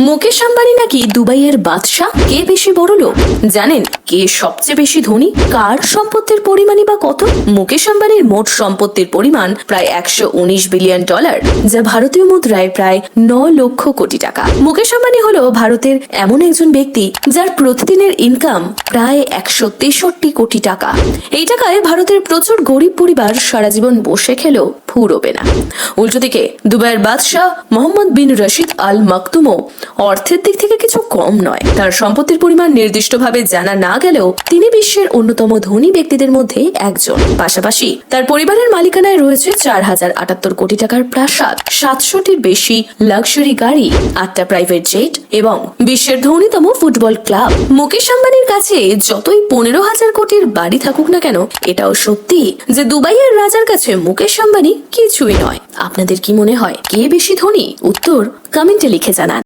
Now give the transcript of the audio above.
মুকেশ আম্বানি নাকি দুবাইয়ের বাদশাহ? কে বেশি বড় লোক? জানেন, কে সবচেয়ে বেশি ধনী? কার সম্পত্তির পরিমাণই বা কত? মুকেশ আম্বানির মোট সম্পত্তির পরিমাণ প্রায় একশো উনিশ বিলিয়ন ডলার, যা ভারতীয় মুদ্রায় প্রায় ন লক্ষ কোটি টাকা। মুকেশ আম্বানি হলো ভারতের এমন একজন ব্যক্তি যার প্রতিদিনের ইনকাম প্রায় একশো তেষট্টি কোটি টাকা। এই টাকায় ভারতের প্রচুর গরিব পরিবার সারা জীবন বসে খেলেও ফুরোবে না। উল্টো দিকে, দুবাইয়ের বাদশাহ মোহাম্মদ বিন রশিদ আল মাকতুমও অর্থের দিক থেকে কিছু কম নয়। তার সম্পত্তির পরিমাণ নির্দিষ্টভাবে জানা না গেলেও তিনি বিশ্বের অন্যতম ধনী ব্যক্তিদের মধ্যে একজন। পাশাপাশি, তার পরিবারের মালিকানায় রয়েছে চার হাজার আটাত্তর কোটি টাকার প্রাসাদ সাতশোটির বেশি লাক্সারি গাড়ি, আটটা প্রাইভেট জেট এবং বিশ্বের ধনীতম ফুটবল ক্লাব। মুকেশ আম্বানির কাছে যতই পনেরো হাজার কোটির বাড়ি থাকুক না কেন, এটাও সত্যি যে দুবাইয়ের রাজার কাছে মুকেশ আম্বানি কিছুই নয়। আপনাদের কি মনে হয় কে বেশি ধনী? উত্তর কমেন্টে লিখে জানান।